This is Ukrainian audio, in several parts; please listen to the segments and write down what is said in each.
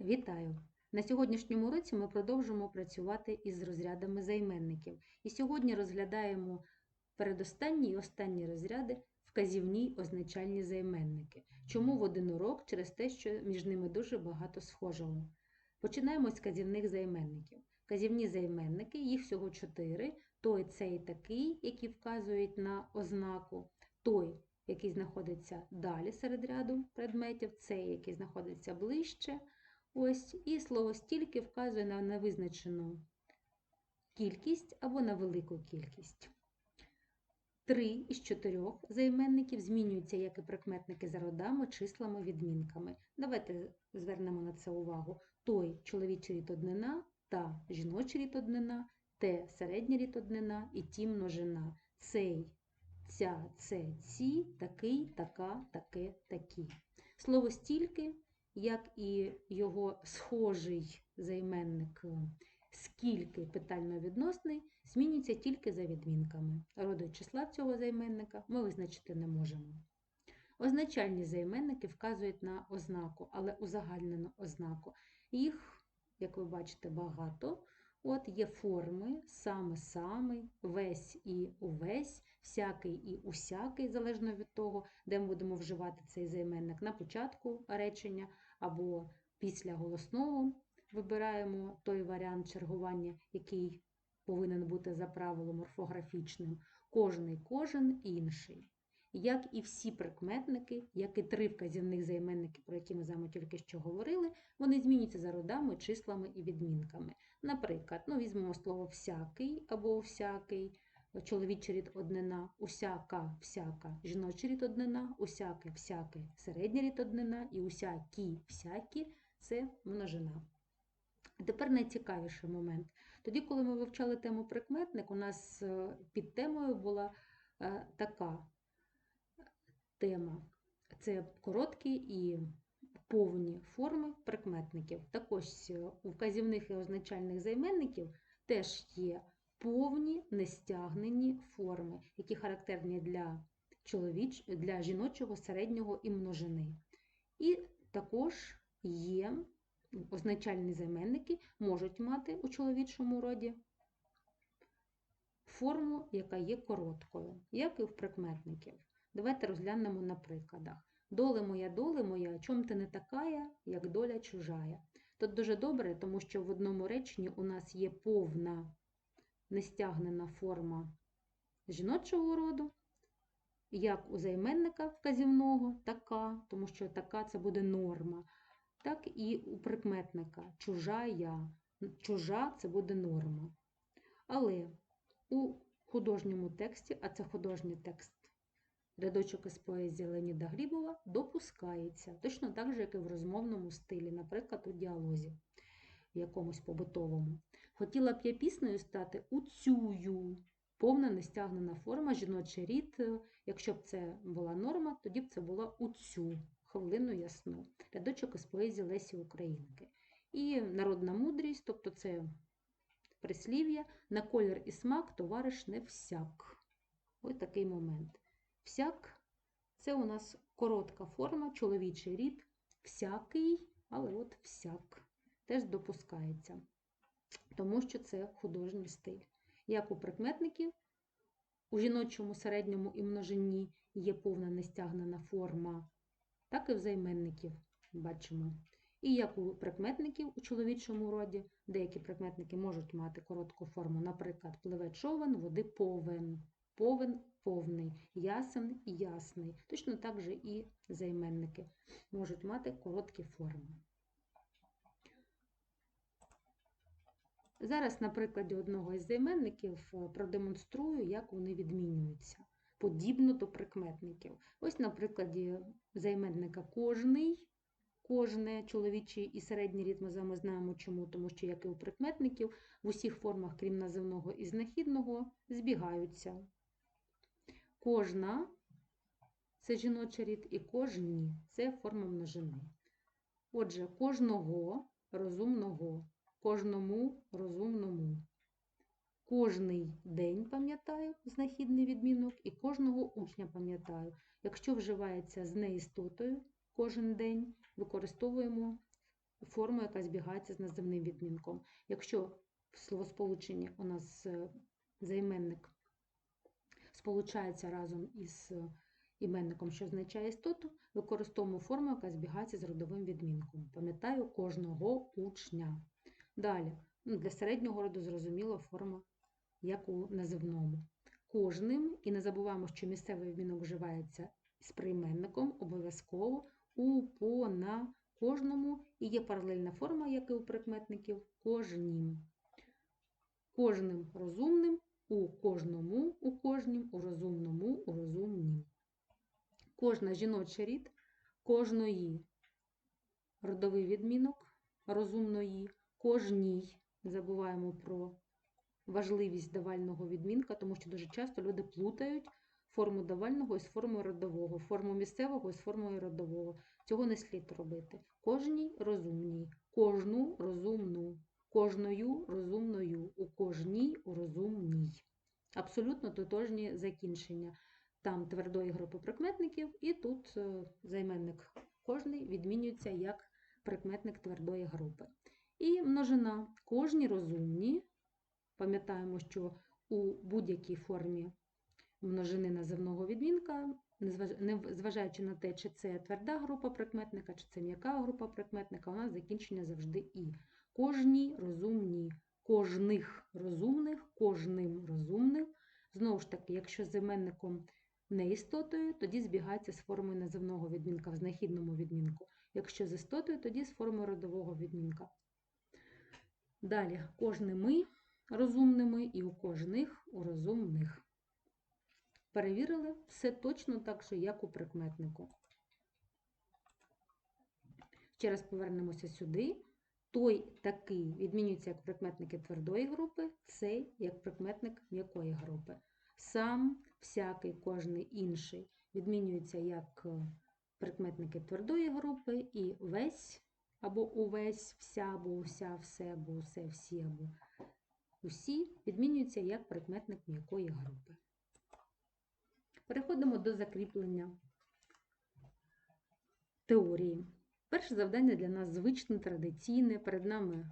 Вітаю! На сьогоднішньому уроці ми продовжимо працювати із розрядами займенників. І сьогодні розглядаємо передостанні і останні розряди вказівні означальні займенники. Чому в один урок? Через те, що між ними дуже багато схожого. Починаємо з вказівних займенників. Вказівні займенники, їх всього чотири: той, цей, такий, які вказують на ознаку, той, який знаходиться далі серед ряду предметів, цей, який знаходиться ближче. Ось, і слово стільки вказує на невизначену кількість або на велику кількість. Три із чотирьох займенників змінюються як і прикметники за родами, числами, відмінками. Давайте звернемо на це увагу. Той чоловічий рід однина, та жіночий рід однина, те середній рід однина і ті множина. Цей, ця, це, ці, такий, така, таке, такі. Слово стільки як і його схожий займенник скільки питально-відносний, змінюється тільки за відмінками. Роду числа цього займенника ми визначити не можемо. Означальні займенники вказують на ознаку, але узагальнену ознаку. Їх, як ви бачите, багато. От є форми саме самий, весь і увесь, всякий і усякий, залежно від того, де ми будемо вживати цей займенник на початку речення або після голосного вибираємо той варіант чергування, який повинен бути за правилом орфографічним, кожний кожен інший. Як і всі прикметники, як і три вказівних займенники, про які ми з вами тільки що говорили, вони змінюються за родами, числами і відмінками. Наприклад, ну, візьмемо слово всякий або всякий, чоловічий рід однина, усяка, всяка, жіночий рід однина, усяке, всяке, середній рід однина і усякі, всякі це множина. Тепер найцікавіший момент. Тоді, коли ми вивчали тему прикметник, у нас е, під темою була е, така тема. Це короткі і повні форми прикметників. Також у вказівних і означальних займенників теж є повні нестягнені форми, які характерні для чоловіч... для жіночого, середнього і множини. І також є означальні займенники, можуть мати у чоловічому роді форму, яка є короткою, як і в прикметників. Давайте розглянемо на прикладах. Доле моя, доле моя, чом ти не такая, як доля чужая. Тут дуже добре, тому що в одному реченні у нас є повна нестягнена форма жіночого роду, як у займенника вказівного, така, тому що така це буде норма, так і у прикметника чужа я. Чужа це буде норма. Але у художньому тексті, а це художній текст рядочок із поезії Леніда Глібова, допускається, точно так же, як і в розмовному стилі, наприклад, у діалозі якомусь побутовому. Хотіла б я піснею стати уцюю. Повна нестягнена форма, жіночий рід. Якщо б це була норма, тоді б це була уцю, хвилину ясну. Рядочок із поезії Лесі Українки. І народна мудрість, тобто це прислів'я, на колір і смак товариш не всяк. Ось такий момент. Всяк це у нас коротка форма, чоловічий рід, всякий, але от всяк теж допускається, тому що це художній стиль. Як у прикметників, у жіночому середньому і множині є повна нестягнена форма, так і в займенників бачимо. І як у прикметників у чоловічому роді, деякі прикметники можуть мати коротку форму, наприклад, пливе човен, води повен, повен повний, ясен ясний. Точно так же і займенники можуть мати короткі форми. Зараз, на прикладі одного із займенників, е, продемонструю, як вони відмінюються, подібно до прикметників. Ось, на прикладі займенника кожний, кожне чоловічий і середній рід ми знаємо чому, тому що, як і у прикметників, в усіх формах, крім називного і знахідного, збігаються. Кожна це жіночий рід, і кожні це форма множини. Отже, кожного розумного кожному розумному. Кожний день пам'ятаю знахідний відмінок і кожного учня пам'ятаю. Якщо вживається з неістотою кожен день, використовуємо форму, яка збігається з називним відмінком. Якщо в словосполученні у нас е, займенник сполучається разом із е, іменником, що означає істоту, використовуємо форму, яка збігається з родовим відмінком. Пам'ятаю кожного учня. Далі, ну, для середнього роду зрозуміла форма, як у називному. Кожним, і не забуваємо, що місцевий відмінок вживається з прийменником обов'язково у, по, на, кожному, і є паралельна форма, як і у прикметників, кожнім. Кожним розумним, у кожному, у кожнім, у розумному, у розумнім. Кожна жіночий рід, кожної родовий відмінок розумної, кожній. Забуваємо про важливість давального відмінка, тому що дуже часто люди плутають форму давального із формою родового, форму місцевого із формою родового. Цього не слід робити. Кожній розумній, кожну розумну, кожною розумною, у кожній у розумній. Абсолютно тотожні закінчення. Там твердої групи прикметників, і тут е, займенник кожний відмінюється як прикметник твердої групи. І множина кожні розумні. Пам'ятаємо, що у будь-якій формі множини називного відмінка, незваж- не зважаючи на те, чи це тверда група прикметника, чи це м'яка група прикметника, у нас закінчення завжди і. Кожні розумні, кожних розумних, кожним розумних. Знову ж таки, якщо з іменником не істотою, тоді збігається з формою називного відмінка в знахідному відмінку. Якщо з істотою, тоді з формою родового відмінка. Далі, кожними розумними і у кожних у розумних. Перевірили все точно так же, як у прикметнику. Ще раз повернемося сюди. Той такий відмінюється як прикметники твердої групи, цей як прикметник м'якої групи. Сам, всякий, кожний інший відмінюється як прикметники твердої групи, і весь або увесь, вся, або уся, все, або усе, всі, або усі відмінюються як прикметник м'якої групи. Переходимо до закріплення теорії. Перше завдання для нас звичне, традиційне. Перед нами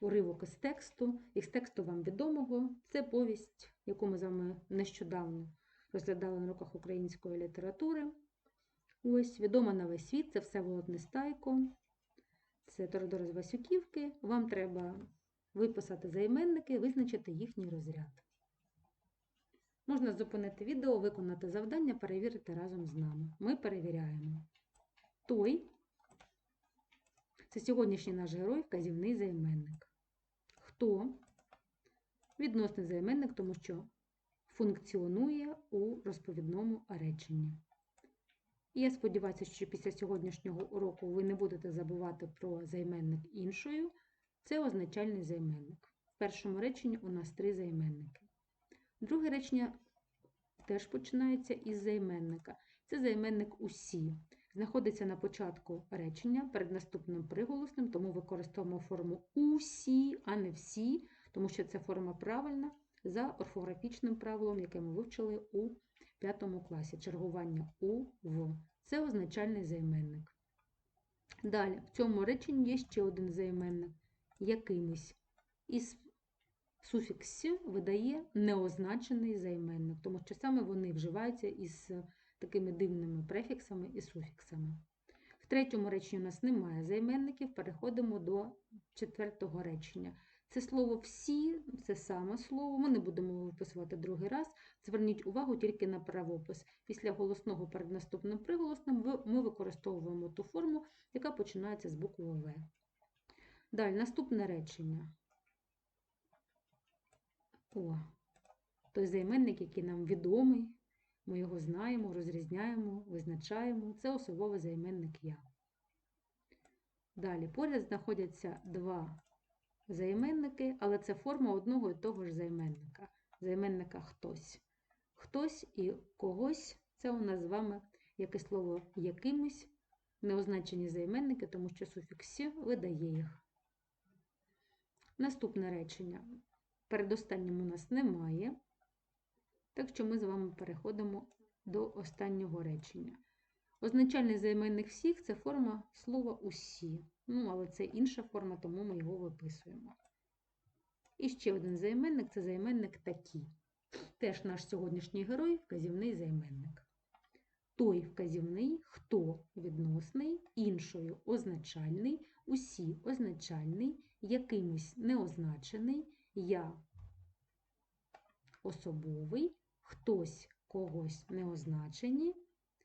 уривок із тексту. Із тексту вам відомого. Це повість, яку ми з вами нещодавно розглядали на роках української літератури. Ось, відома на весь світ, це Всеволод Нестайко, це Тородор з Васюківки. Вам треба виписати займенники, визначити їхній розряд. Можна зупинити відео, виконати завдання, перевірити разом з нами. Ми перевіряємо. Той це сьогоднішній наш герой, вказівний займенник. Хто? Відносний займенник, тому що функціонує у розповідному реченні. І я сподіваюся, що після сьогоднішнього уроку ви не будете забувати про займенник іншою. Це означальний займенник. В першому реченні у нас три займенники. Друге речення теж починається із займенника. Це займенник усі. Знаходиться на початку речення перед наступним приголосним, тому використовуємо форму усі, а не всі, тому що це форма правильна за орфографічним правилом, яке ми вивчили у 5 класі. Чергування у в. Це означальний займенник. Далі, в цьому реченні є ще один займенник якимось. Із суфікс видає неозначений займенник, тому що саме вони вживаються із такими дивними префіксами і суфіксами. В третьому реченні у нас немає займенників, переходимо до четвертого речення. Це слово всі, це саме слово, ми не будемо його виписувати другий раз. Зверніть увагу тільки на правопис. Після голосного перед наступним приголосним ми використовуємо ту форму, яка починається з букви В. Далі, наступне речення. О, той займенник, який нам відомий, ми його знаємо, розрізняємо, визначаємо. Це особовий займенник я. Далі, поряд знаходяться два займенники, але це форма одного і того ж займенника. Займенника хтось. Хтось і когось це у нас з вами, як і слово якимось, неозначені займенники, тому що суфікс «сі» видає їх. Наступне речення. Передостаннім у нас немає. Так що ми з вами переходимо до останнього речення. Означальний займенник всіх це форма слова усі. Ну, але це інша форма, тому ми його виписуємо. І ще один займенник це займенник такі. Теж наш сьогоднішній герой вказівний займенник. Той вказівний, хто відносний, іншою означальний, усі означальний, якимось неозначений, я особовий, хтось когось неозначені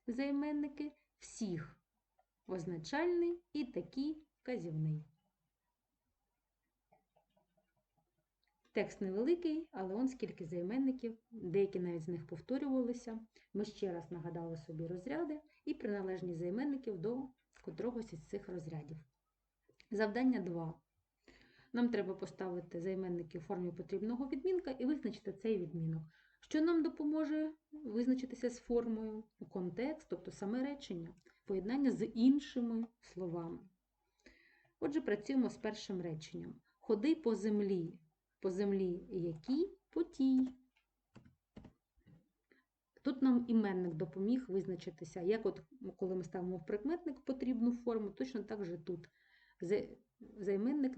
займенники, всіх означальний і такий вказівний. Текст невеликий, але он скільки займенників, деякі навіть з них повторювалися. Ми ще раз нагадали собі розряди і приналежні займенників до котрогось із цих розрядів. Завдання 2. Нам треба поставити займенники в формі потрібного відмінка і визначити цей відмінок, що нам допоможе визначитися з формою, контекст, тобто саме речення, поєднання з іншими словами. Отже, працюємо з першим реченням. Ходи по землі. По землі якій? По тій. Тут нам іменник допоміг визначитися, як от коли ми ставимо в прикметник потрібну форму, точно так же тут. Займенник,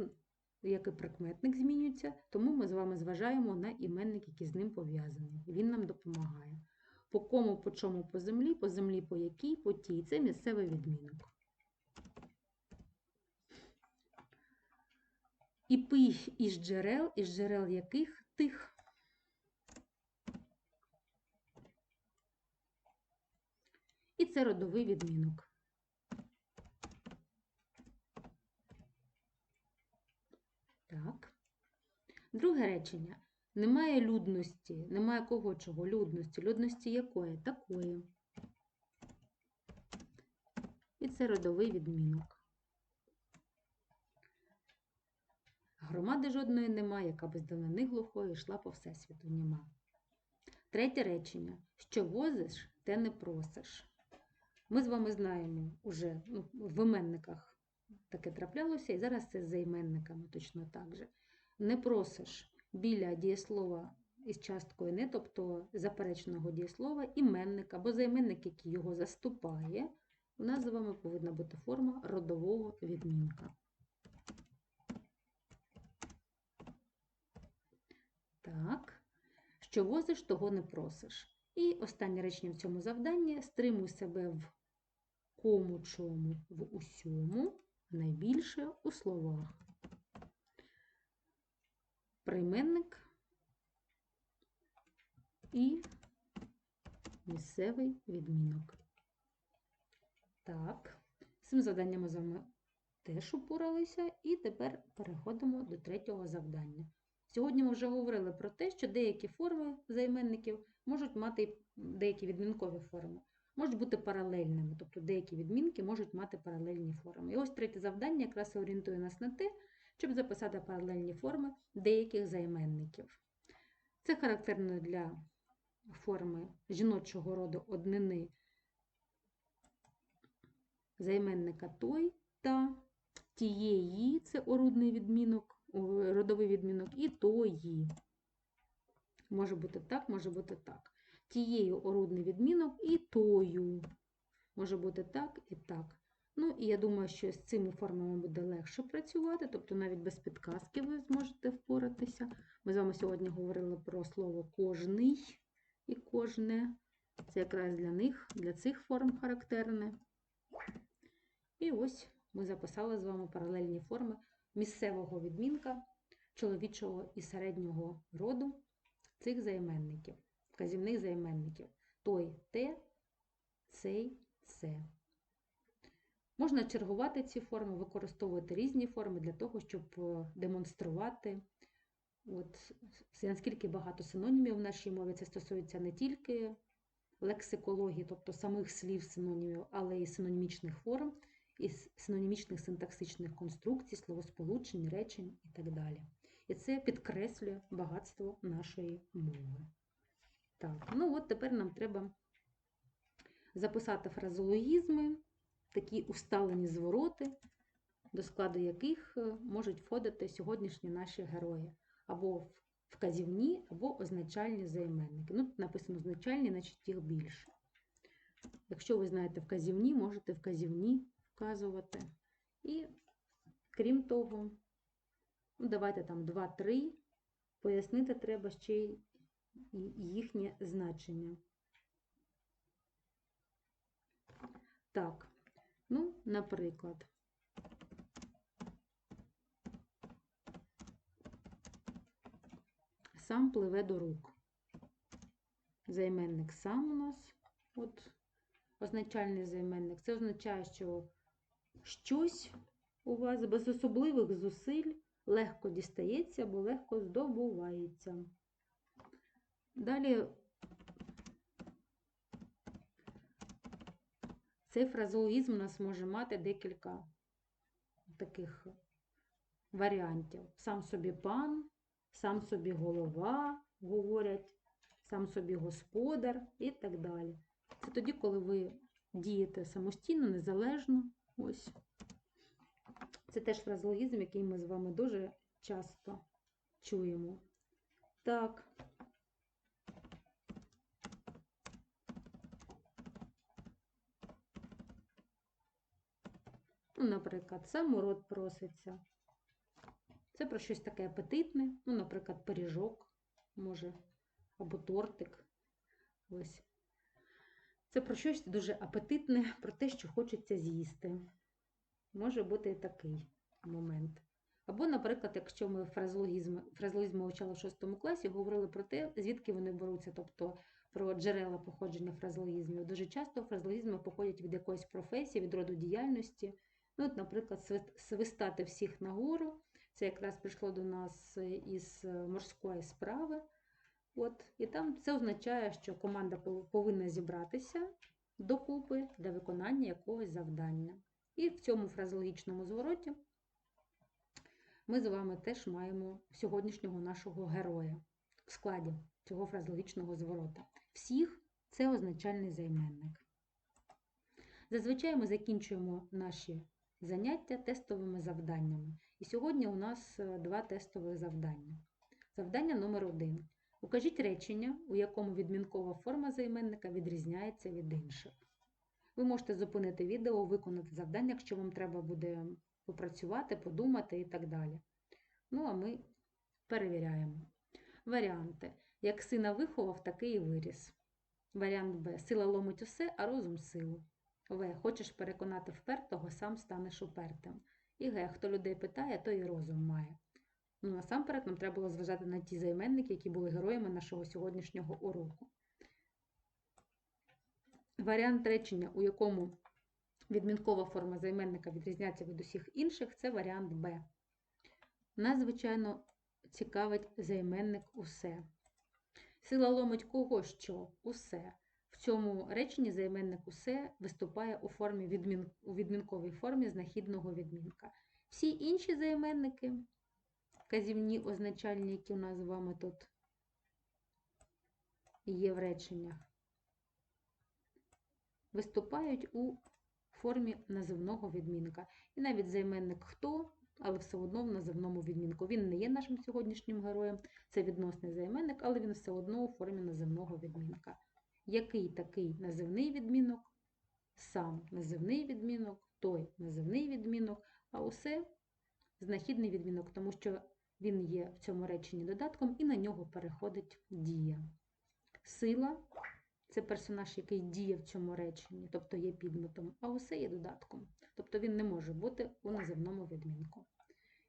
як і прикметник, змінюється, тому ми з вами зважаємо на іменник, який з ним пов'язаний. Він нам допомагає. По кому, по чому, по землі, по землі, по якій, по тій. Це місцевий відмінок. І пий із джерел, із джерел яких тих. І це родовий відмінок. Так. Друге речення. Немає людності, немає кого чого, людності. Людності якої? Такої. І це родовий відмінок. Громади жодної нема, яка без данини глухої йшла по всесвіту нема. Третє речення. Що возиш, те не просиш. Ми з вами знаємо уже ну, в іменниках таке траплялося, і зараз це з займенниками точно так же. Не просиш біля дієслова із часткою не, тобто запереченого дієслова, іменник або займенник, який його заступає, у нас з вами повинна бути форма родового відмінка. Так, що возиш, того не просиш. І останнє речення в цьому завданні стримуй себе в кому чому, в усьому, найбільше у словах. Прийменник і місцевий відмінок. Так, з цим завданням ми з вами теж упоралися, і тепер переходимо до третього завдання. Сьогодні ми вже говорили про те, що деякі форми займенників можуть мати деякі відмінкові форми, можуть бути паралельними, тобто деякі відмінки можуть мати паралельні форми. І ось третє завдання якраз орієнтує нас на те, щоб записати паралельні форми деяких займенників. Це характерно для форми жіночого роду однини займенника той та тієї це орудний відмінок родовий відмінок і тої. Може бути так, може бути так. Тією орудний відмінок і тою. Може бути так і так. Ну, і я думаю, що з цими формами буде легше працювати, тобто навіть без підказки ви зможете впоратися. Ми з вами сьогодні говорили про слово кожний і кожне. Це якраз для них, для цих форм характерне. І ось ми записали з вами паралельні форми місцевого відмінка чоловічого і середнього роду цих займенників, вказівних займенників. Той те, цей це. Можна чергувати ці форми, використовувати різні форми для того, щоб е, демонструвати, от, наскільки багато синонімів в нашій мові. Це стосується не тільки лексикології, тобто самих слів синонімів, але й синонімічних форм із синонімічних синтаксичних конструкцій, словосполучень, речень і так далі. І це підкреслює багатство нашої мови. Так, ну от тепер нам треба записати фразологізми, такі усталені звороти, до складу яких е, можуть входити сьогоднішні наші герої, або вказівні, або означальні займенники. Ну, тут написано означальні, значить їх більше. Якщо ви знаєте вказівні, можете вказівні вказувати. І Крім того, ну, давайте там 2-3, пояснити треба ще й їхнє значення. Так, ну, наприклад. Сам пливе до рук. Займенник сам у нас, от означальний займенник. Це означає, що щось у вас без особливих зусиль легко дістається або легко здобувається. Далі цей фразеологізм у нас може мати декілька таких варіантів. Сам собі пан, сам собі голова, говорять, сам собі господар і так далі. Це тоді, коли ви дієте самостійно, незалежно. Ось. Це теж фразеологізм, який ми з вами дуже часто чуємо. Так. Ну, наприклад, самород проситься. Це про щось таке апетитне, ну, наприклад, пиріжок, може, або тортик. Ось. Це про щось дуже апетитне, про те, що хочеться з'їсти. Може бути і такий момент. Або, наприклад, якщо ми фразеологізм, фразеологізм вивчали в 6 класі, говорили про те, звідки вони беруться, тобто про джерела походження фразеологізмів. Дуже часто фразеологізми походять від якоїсь професії, від роду діяльності. Ну, от, наприклад, свис- свистати всіх нагору. Це якраз прийшло до нас із морської справи. От, і там це означає, що команда повинна зібратися докупи для виконання якогось завдання. І в цьому фразеологічному звороті ми з вами теж маємо сьогоднішнього нашого героя в складі цього фразеологічного зворота. Всіх це означальний займенник. Зазвичай ми закінчуємо наші заняття тестовими завданнями. І сьогодні у нас е, два тестових завдання. Завдання номер один. Укажіть речення, у якому відмінкова форма займенника відрізняється від інших. Ви можете зупинити відео, виконати завдання, якщо вам треба буде попрацювати, подумати і так далі. Ну, а ми перевіряємо. Варіанти. Як сина виховав, такий і виріс. Варіант Б. Сила ломить усе, а розум силу. В. Хочеш переконати впертого, сам станеш упертим. І Г. Хто людей питає, той і розум має. Ну, насамперед нам треба було зважати на ті займенники, які були героями нашого сьогоднішнього уроку. Варіант речення, у якому відмінкова форма займенника відрізняється від усіх інших, це варіант Б. Нас, звичайно, цікавить займенник усе. Сила ломить кого що? Усе. В цьому реченні займенник усе виступає у, формі відмін... у відмінковій формі знахідного відмінка. Всі інші займенники, вказівні означальні, які у нас з вами тут є в реченнях, виступають у формі називного відмінка. І навіть займенник хто, але все одно в називному відмінку. Він не є нашим сьогоднішнім героєм, це відносний займенник, але він все одно у формі називного відмінка. Який такий називний відмінок? Сам називний відмінок, той називний відмінок, а усе знахідний відмінок, тому що він є в цьому реченні додатком і на нього переходить дія. Сила це персонаж, який діє в цьому реченні, тобто є підметом, а усе є додатком. Тобто він не може бути у називному відмінку.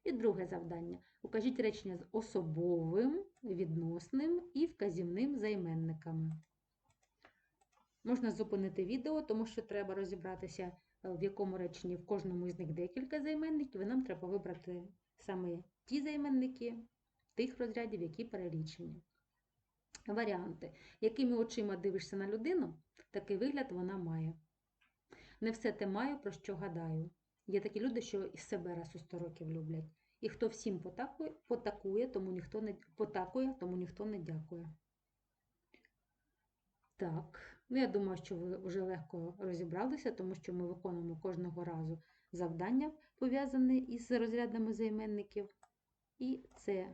І друге завдання. Укажіть речення з особовим, відносним і вказівним займенниками. Можна зупинити відео, тому що треба розібратися, е, в якому реченні в кожному із них декілька займенників, і нам треба вибрати саме ті займенники тих розрядів, які перелічені. Варіанти. Якими очима дивишся на людину, такий вигляд вона має. Не все те маю, про що гадаю. Є такі люди, що і себе раз у 100 років люблять. І хто всім потакує, потакує, тому ніхто не потакує, тому ніхто не дякує. Так, ну я думаю, що ви вже легко розібралися, тому що ми виконуємо кожного разу завдання, пов'язане із розрядами займенників. І це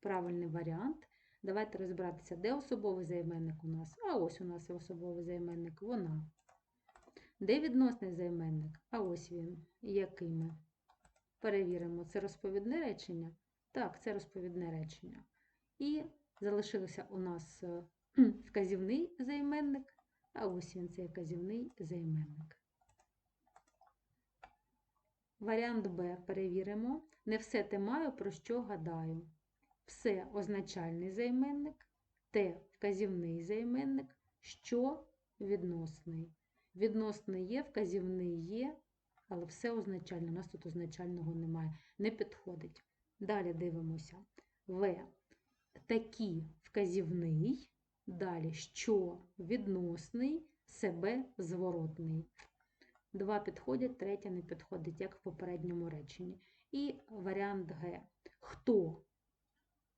правильний варіант. Давайте розбиратися, де особовий займенник у нас. А ось у нас особовий займенник, вона. Де відносний займенник? А ось він. Якими? Перевіримо, це розповідне речення? Так, це розповідне речення. І залишилося у нас е, вказівний займенник, а ось він цей вказівний займенник. Варіант Б перевіримо. Не все те маю, про що гадаю. Все означальний займенник, те вказівний займенник, що відносний. Відносний є, вказівний є, але все означальне. У нас тут означального немає. Не підходить. Далі дивимося. В. Такі вказівний. Далі що відносний, себе зворотний. Два підходять, третя не підходить, як в попередньому реченні. І варіант Г. Хто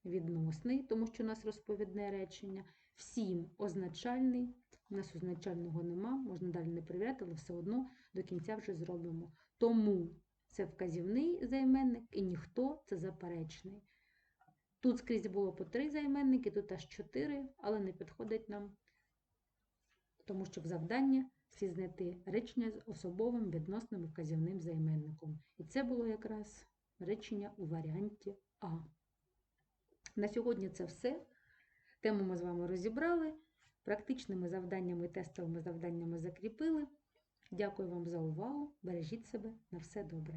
відносний, тому що у нас розповідне речення. Всім означальний. У нас означального нема, можна далі не перевіряти, але все одно до кінця вже зробимо. Тому це вказівний займенник і ніхто це заперечний. Тут скрізь було по три займенники, тут аж чотири, але не підходить нам, тому що в завданні слід знайти речення з особовим відносним вказівним займенником. І це було якраз речення у варіанті А. На сьогодні це все. Тему ми з вами розібрали. Практичними завданнями і тестовими завданнями закріпили. Дякую вам за увагу. Бережіть себе на все добре.